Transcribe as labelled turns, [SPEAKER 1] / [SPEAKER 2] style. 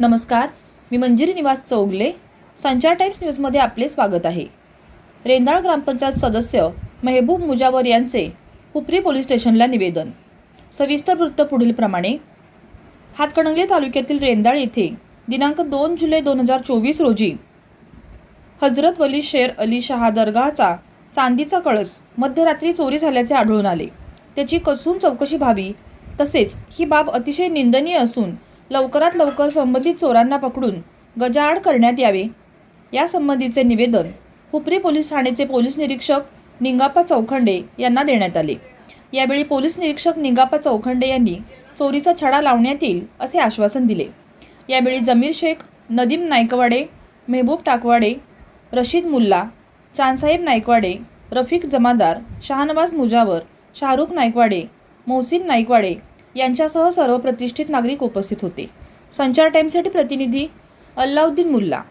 [SPEAKER 1] नमस्कार मी मंजिरी निवास चौगले संचार टाइम्स न्यूजमध्ये आपले स्वागत आहे. रेंदाळ ग्रामपंचायत सदस्य मेहबूब मुजावर यांचे उपरी पोलीस स्टेशनला निवेदन. सविस्तर वृत्त पुढीलप्रमाणे हातकणंगले तालुक्यातील रेंदाळ येथे दिनांक दोन जुलै दोन हजार चोवीस रोजी हजरत वली शेर अली शहा दर्गाचा चांदीचा कळस मध्यरात्री चोरी झाल्याचे आढळून आले. त्याची कसून चौकशी व्हावी तसेच ही बाब अतिशय निंदनीय असून लवकरात लवकर संबंधित चोरांना पकडून गजाआड करण्यात यावे. यासंबंधीचे निवेदन हुपरी पोलीस ठाण्याचे पोलीस निरीक्षक निंगाप्पा चौखंडे यांना देण्यात आले. यावेळी पोलीस निरीक्षक निंगाप्पा चौखंडे यांनी चोरीचा छडा लावण्यात येईल असे आश्वासन दिले. यावेळी जमीर शेख नदीम नायकवाडे मेहबूब टाकवाडे रशीद मुल्ला चांदसाहेब नायकवाडे रफिक जमादार शहानवाज मुजावर शाहरुख नायकवाडे मोहसिन नायकवाडे यांच्यासह सर्व प्रतिष्ठित नागरिक उपस्थित होते. संचार टाईमसाठी प्रतिनिधी अल्लाउद्दीन मुल्ला.